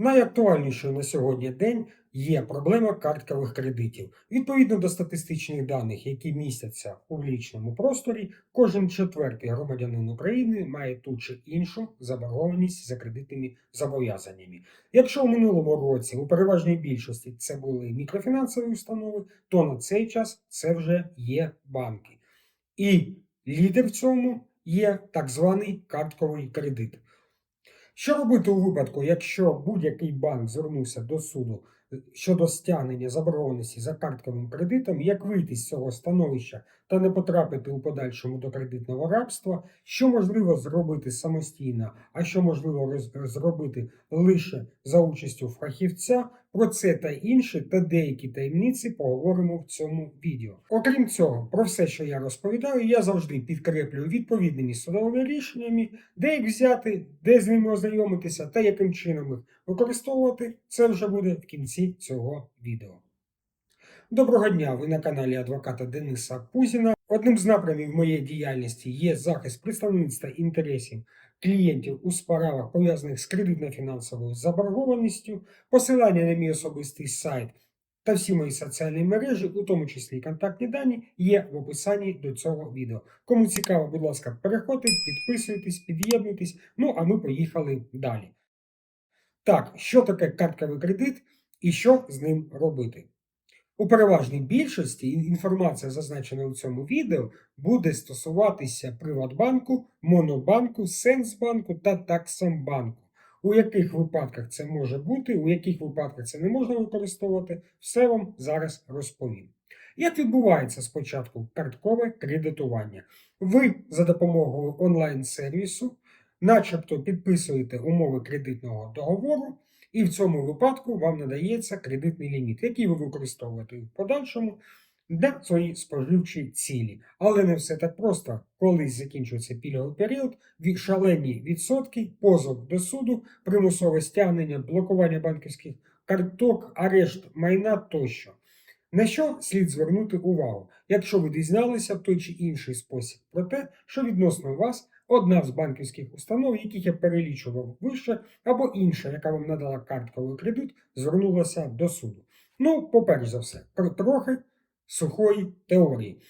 Найактуальнішою на сьогодні день є проблема карткових кредитів. Відповідно до статистичних даних, які містяться у публічному просторі, кожен четвертий громадянин України має ту чи іншу заборгованість за кредитними зобов'язаннями. Якщо у минулому році у переважній більшості це були мікрофінансові установи, то на цей час це вже є банки. І лідер в цьому є так званий картковий кредит. Що робити у випадку, якщо будь-який банк звернувся до суду е, щодо стягнення заборгованості за картковим кредитом, як вийти з цього становища та не потрапити у подальшому до кредитного рабства, що можливо зробити самостійно, а що можливо зробити лише за участю фахівця, про це та інше та деякі таємниці поговоримо в цьому відео. Окрім цього, про все, що я розповідаю, я завжди підкреплюю відповідними судовими рішеннями, де їх взяти, де з ними ознайомитися та яким чином їх використовувати, це вже буде в кінці цього відео. Доброго дня! Ви на каналі адвоката Дениса Пузіна. Одним з напрямів моєї діяльності є захист представництва інтересів клієнтів у справах, пов'язаних з кредитно-фінансовою заборгованістю, посилання на мій особистий сайт та всі мої соціальні мережі, у тому числі і контактні дані, є в описанні до цього відео. Кому цікаво, будь ласка, переходьте, підписуйтесь, під'єднуйтесь. Ну а ми поїхали далі. Так, що таке картковий кредит і що з ним робити? У переважній більшості інформація, зазначена у цьому відео, буде стосуватися Приватбанку, Монобанку, Сенсбанку та Таксомбанку. У яких випадках це може бути, у яких випадках це не можна використовувати, все вам зараз розповім. Як відбувається спочатку карткове кредитування? Ви за допомогою онлайн-сервісу, начебто підписуєте умови кредитного договору, і в цьому випадку вам надається кредитний ліміт, який ви використовуєте в подальшому для своєї споживчої цілі. Але не все так просто. Коли закінчується пільговий період, шалені відсотки, позов до суду, примусове стягнення, блокування банківських карток, арешт майна тощо. На що слід звернути увагу, якщо ви дізналися в той чи інший спосіб про те, що відносно вас одна з банківських установ, яких я перелічував вище, або інша, яка вам надала картковий кредит, звернулася до суду. Ну, поперш за все, про трохи сухої теорії.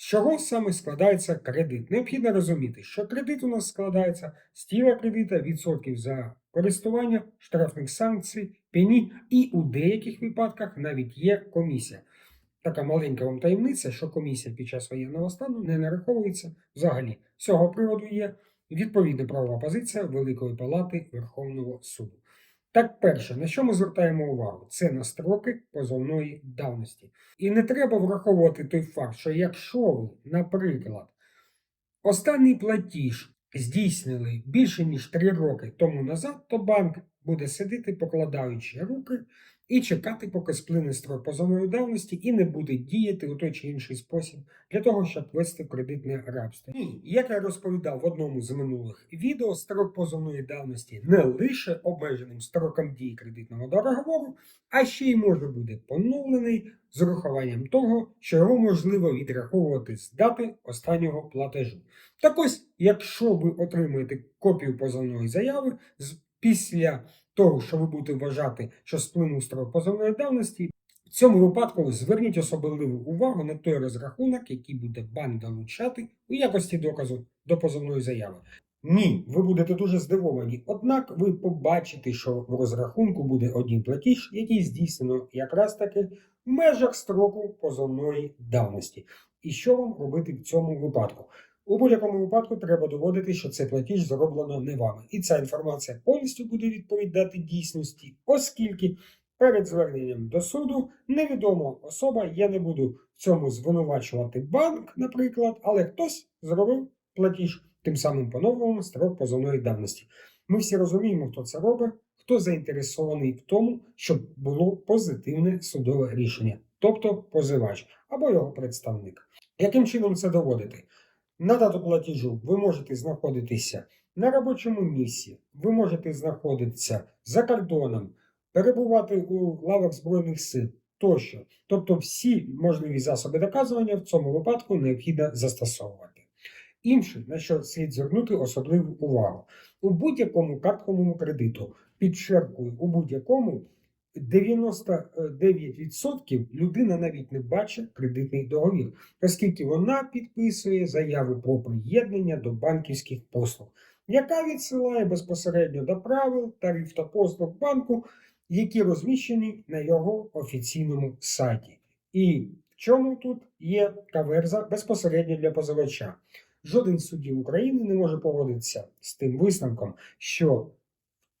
З чого саме складається кредит? Необхідно розуміти, що кредит у нас складається з тіла кредита, відсотків за користування, штрафних санкцій, пені, і у деяких випадках навіть є комісія. Така маленька вам таємниця, що комісія під час воєнного стану не нараховується взагалі. З цього приводу є відповідна правова позиція Великої Палати Верховного суду. Так, перше, на що ми звертаємо увагу, це на строки позовної давності. І не треба враховувати той факт, що якщо ви, наприклад, останній платіж здійснили більше ніж 3 роки тому назад, то банк буде сидіти, покладаючи руки, і чекати, поки сплине строк позовної давності, і не буде діяти у той чи інший спосіб для того, щоб ввести в кредитне рабство. Ні, як я розповідав в одному з минулих відео, строк позовної давності не лише обмеженим строком дії кредитного договору, а ще й може бути поновлений з урахуванням того, що його можливо відраховувати з дати останнього платежу. Так ось, якщо ви отримуєте копію позовної заяви з після того, що ви будете вважати, що сплинув строк позовної давності, в цьому випадку зверніть особливу увагу на той розрахунок, який буде банк долучати у якості доказу до позовної заяви. Ні, ви будете дуже здивовані. Однак ви побачите, що в розрахунку буде один платіж, який здійснено якраз таки в межах строку позовної давності. І що вам робити в цьому випадку? У будь-якому випадку треба доводити, що цей платіж зроблено не вами. І ця інформація повністю буде відповідати дійсності, оскільки перед зверненням до суду невідома особа, я не буду в цьому звинувачувати банк, наприклад, але хтось зробив платіж, тим самим поновлюємо строк позовної давності. Ми всі розуміємо, хто це робить, хто заінтересований в тому, щоб було позитивне судове рішення, тобто позивач або його представник. Яким чином це доводити? На дату платежу ви можете знаходитися на робочому місці, ви можете знаходитися за кордоном, перебувати у лавах Збройних сил тощо. Тобто всі можливі засоби доказування в цьому випадку необхідно застосовувати. Інше, на що слід звернути особливу увагу, у будь-якому картковому кредиту підчеркую, у будь-якому 99% людина навіть не бачить кредитний договір, оскільки вона підписує заяву про приєднання до банківських послуг, яка відсилає безпосередньо до правил тариф та послуг банку, які розміщені на його офіційному сайті. І в чому тут є каверза безпосередньо для позивача? Жоден з суддів України не може погодитися з тим висновком, що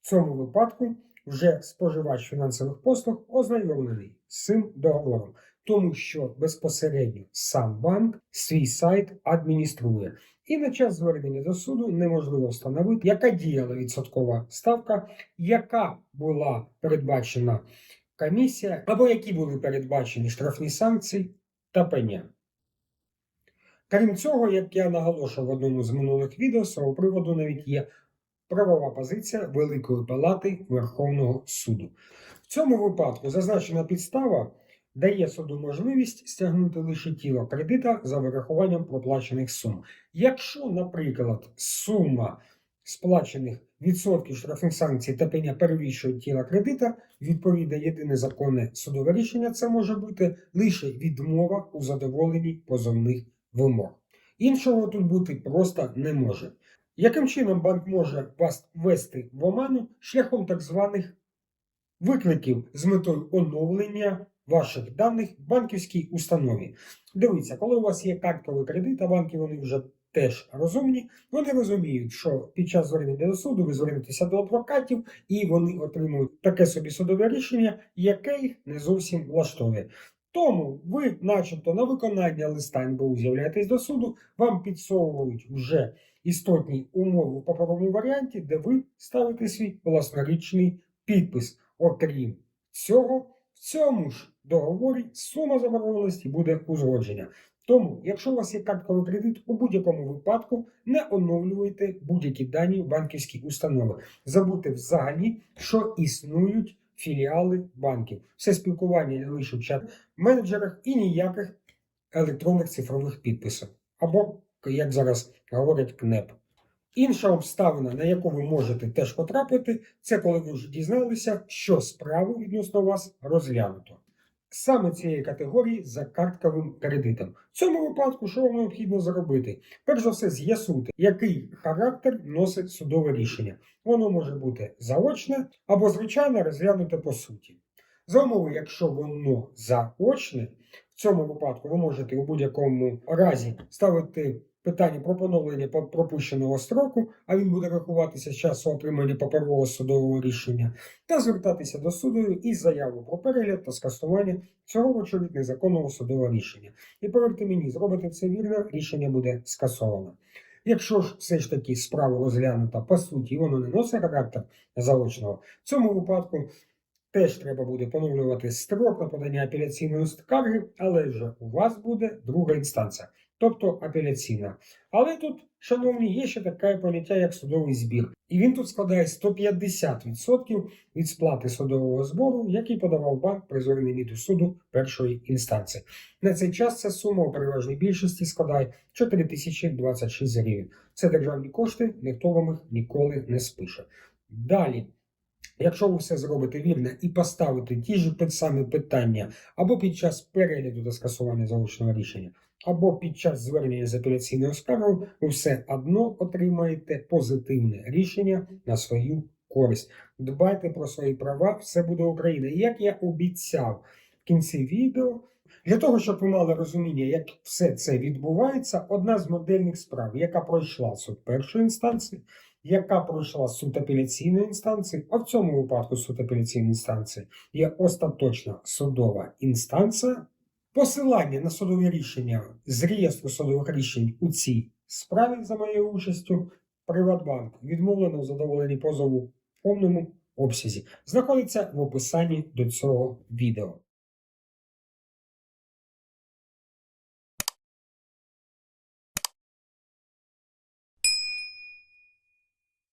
в цьому випадку вже споживач фінансових послуг ознайомлений з цим договором, тому що безпосередньо сам банк свій сайт адмініструє. І на час звернення до суду неможливо встановити, яка діяла відсоткова ставка, яка була передбачена комісія, або які були передбачені штрафні санкції та пеня. Крім цього, як я наголошував в одному з минулих відео, з цього приводу навіть є правова позиція Великої Палати Верховного суду. В цьому випадку зазначена підстава дає суду можливість стягнути лише тіло кредита за вирахуванням проплачених сум. Якщо, наприклад, сума сплачених відсотків штрафних санкцій та пеня перевищує тіла кредита, відповідно єдине законне судове рішення це може бути лише відмова у задоволенні позовних вимог. Іншого тут бути просто не може. Яким чином банк може вас ввести в оману шляхом так званих викликів з метою оновлення ваших даних в банківській установі? Дивіться, коли у вас є картковий кредит, а банки вони вже теж розумні, вони розуміють, що під час звернення до суду ви звернетеся до адвокатів, і вони отримують таке собі судове рішення, яке їх не зовсім влаштовує. Тому ви, начебто, на виконання листа НБУ з'являєтесь до суду, вам підсовують вже істотні умови в паперовому варіанті, де ви ставите свій власнорічний підпис. Окрім цього, в цьому ж договорі сума заборгованості буде узгоджена. Тому, якщо у вас є картковий кредит, у будь-якому випадку не оновлюйте будь-які дані в банківській установи. Забудьте взагалі, що існують філіали банків. Все спілкування лише в чат менеджерах і ніяких електронних цифрових підписів. Або, як зараз говорять, КНЕП. Інша обставина, на яку ви можете теж потрапити, це коли ви вже дізналися, що справу відносно вас розглянуто. Саме цієї категорії за картковим кредитом. В цьому випадку, що вам необхідно зробити? Перш за все, з'ясуйте, який характер носить судове рішення. Воно може бути заочне або, звичайно, розглянуте по суті. За умови, якщо воно заочне, в цьому випадку ви можете у будь-якому разі ставити питання про поновлення пропущеного строку, а він буде рахуватися з часу отримання паперового судового рішення, та звертатися до суду із заявою про перегляд та скасування цього вочевидь незаконного судового рішення. І повірте мені, зробите це вірно, рішення буде скасовано. Якщо ж все ж таки справа розглянута по суті, і воно не носить характер заочного, в цьому випадку теж треба буде поновлювати строк на подання апеляційної скарги, але вже у вас буде друга інстанція, тобто апеляційна. Але тут, шановні, є ще таке поняття, як судовий збір. І він тут складає 150% від сплати судового збору, який подавав банк при зверненні суду першої інстанції. На цей час ця сума у переважній більшості складає 4026 гривень. Це державні кошти, ніхто вам їх ніколи не спише. Далі. Якщо ви все зробите вірно і поставите ті ж самі питання або під час перегляду та скасування заочного рішення, або під час звернення з апеляційною скаргою, ви все одно отримаєте позитивне рішення на свою користь. Дбайте про свої права, все буде Україна. Як я обіцяв в кінці відео, для того, щоб ви мали розуміння, як все це відбувається, одна з модельних справ, яка пройшла суд першої інстанції, яка пройшла суд апеляційної інстанції, а в цьому випадку суд апеляційної інстанції є остаточна судова інстанція. Посилання на судові рішення з реєстру судових рішень у цій справі за моєю участю Приватбанк відмовлено в задоволенні позову в повному обсязі. Знаходиться в описанні до цього відео.